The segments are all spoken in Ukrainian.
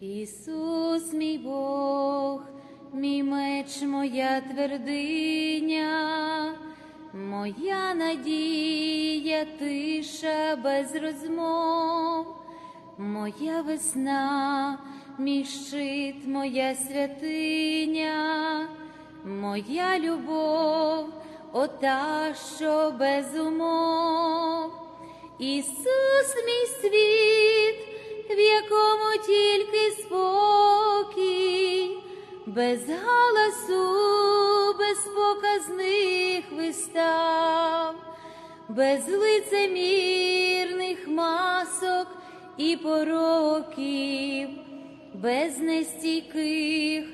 Ісус, мій Бог, мій меч, моя твердиня, моя надія, тиша без розмов, моя весна, мій щит, моя святиня, моя любов, ота, що без умов. Ісус, мій світ, тільки спокій, без галасу, без показних вистав, без лицемірних масок і пороків, без нестійких,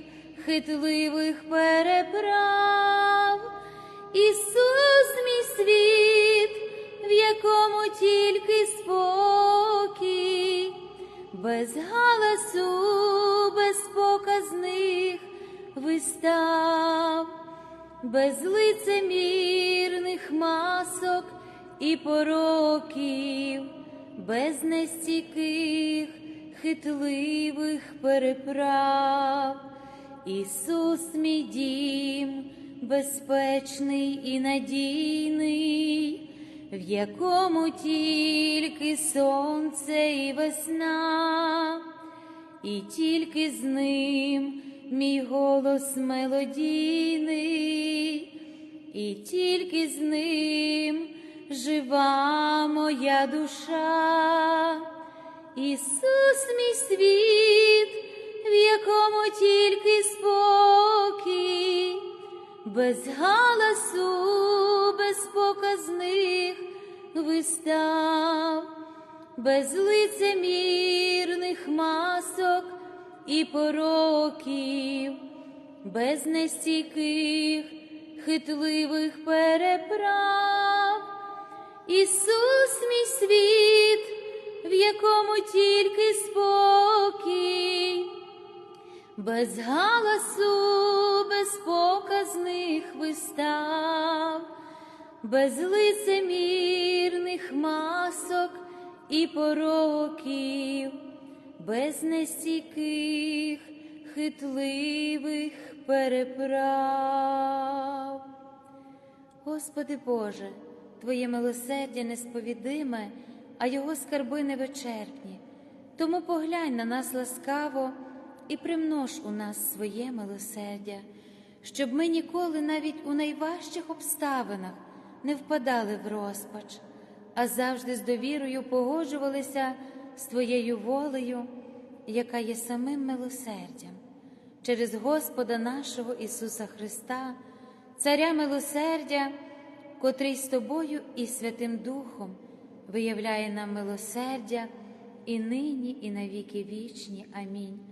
хитливих переправ. Ісус, мій світ, в якому тільки спокій, без галасу, без показних вистав, без лицемірних масок і пороків, без нестійких, хитливих переправ. Ісус, мій дім, безпечний і надійний, в якому тільки сонце і весна, і тільки з ним мій голос мелодійний, і тільки з ним жива моя душа. Ісус, мій світ, в якому тільки спокій, без галасу, без показних вистав, без лицемірних масок і пороків, без нестійких, хитливих переправ. Ісус, мій світ, в якому тільки спокій, без галасу, без показних вистав, без лицемірних масок і пороків, без нестійких, хитливих переправ. Господи Боже, Твоє милосердя несповідиме, а Його скарби невичерпні. Тому поглянь на нас ласкаво і примнож у нас своє милосердя, щоб ми ніколи навіть у найважчих обставинах не впадали в розпач, а завжди з довірою погоджувалися з Твоєю волею, яка є самим милосердям. Через Господа нашого Ісуса Христа, Царя милосердя, котрий з тобою і Святим Духом виявляє нам милосердя і нині, і на віки вічні. Амінь.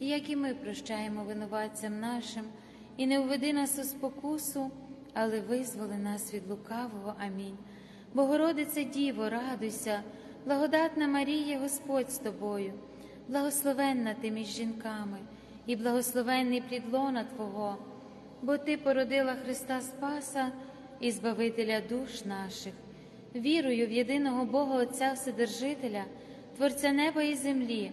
як і ми прощаємо винуватцям нашим, і не введи нас у спокусу, але визволи нас від лукавого. Амінь. Богородице Діво, радуйся, благодатна Марія, Господь з тобою, благословенна ти між жінками, і благословенний плід лона Твого, бо Ти породила Христа Спаса і Збавителя душ наших. Вірую в єдиного Бога Отця Вседержителя, Творця неба і землі,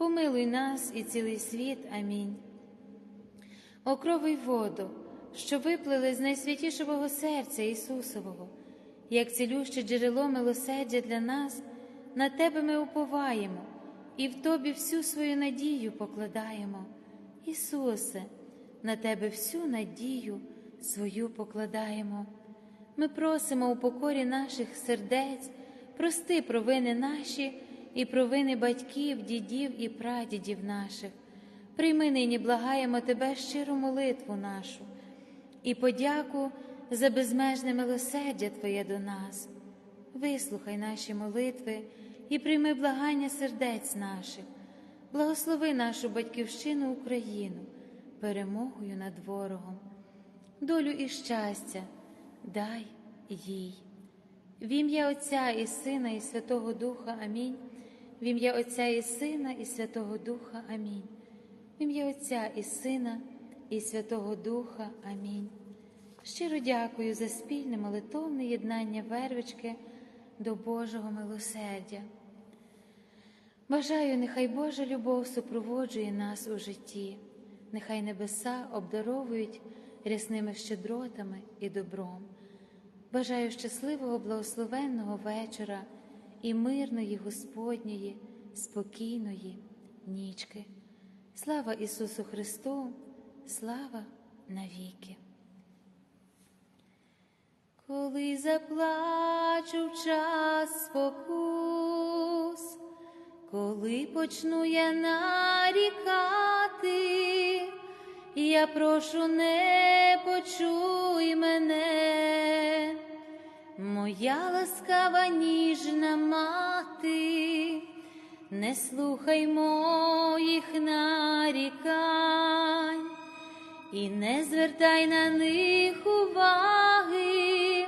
помилуй нас і цілий світ. Амінь. О крови й воду, що виплили з найсвятішого серця Ісусового, як цілюще джерело милосердя для нас, на Тебе ми уповаємо і в Тобі всю свою надію покладаємо. Ісусе, на Тебе всю надію свою покладаємо. Ми просимо у покорі наших сердець, прости провини наші і провини батьків, дідів і прадідів наших. Прийми нині, благаємо Тебе щиру молитву нашу і подяку за безмежне милосердя Твоє до нас. Вислухай наші молитви і прийми благання сердець наших, благослови нашу батьківщину Україну, перемогою над ворогом, долю і щастя дай їй. В ім'я Отця і Сина, і Святого Духа Амінь. В ім'я Отця і Сина, і Святого Духа Амінь. В ім'я Отця і Сина, і Святого Духа Амінь. Щиро дякую за спільне молитовне єднання вервички до Божого милосердя. Бажаю, нехай Божа любов супроводжує нас у житті, нехай небеса обдаровують рясними щедротами і добром. Бажаю щасливого, благословенного вечора і мирної Господньої, спокійної нічки. Слава Ісусу Христу, слава навіки. Коли заплачу в час спокус, коли почну я нарікати, я прошу, не почуй мене моя ласкава ніжна мати, не слухай моїх нарікань і не звертай на них уваги,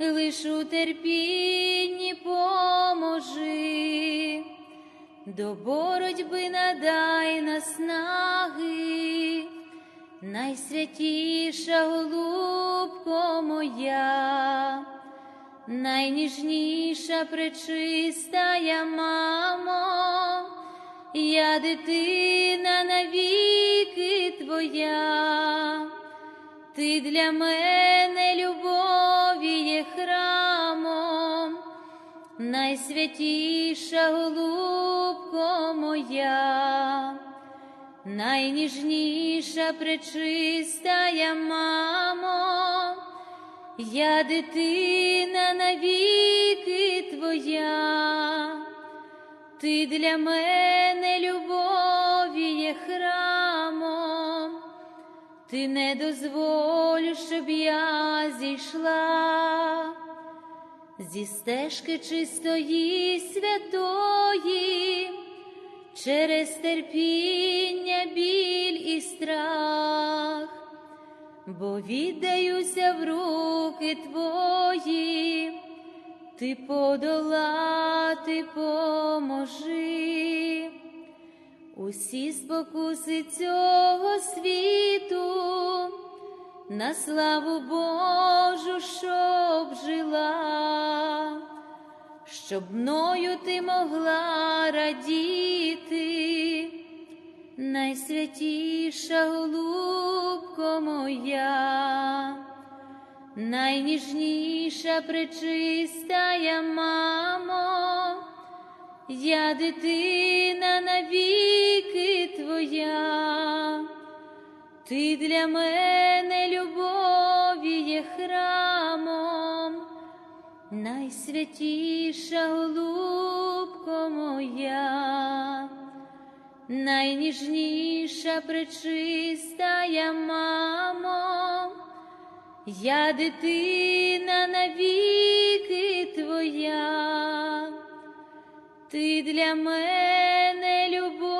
лиш у терпінні поможи, до боротьби надай наснаги, найсвятіша голубко моя найніжніша пречистая мамо, я дитина навіки Твоя, ти для мене любові є храмом, найсвятіша голубко моя, найніжніша пречистая мамо, я дитина навіки Твоя, ти для мене любові є храмом, ти не дозволю, щоб я зійшла. Зі стежки чистої святої, через терпіння, біль і страх, бо віддаюся в руки твої, ти подолати поможи. Усі спокуси цього світу на славу Божу, щоб жила, щоб мною ти могла радіти, найсвятіша голубко моя, найніжніша пречистая мамо, я дитина навіки твоя. Ти для мене любові є храмом, найсвятіша голубко моя, найніжніша пречистая мамо, я дитина навіки твоя, ти для мене любов.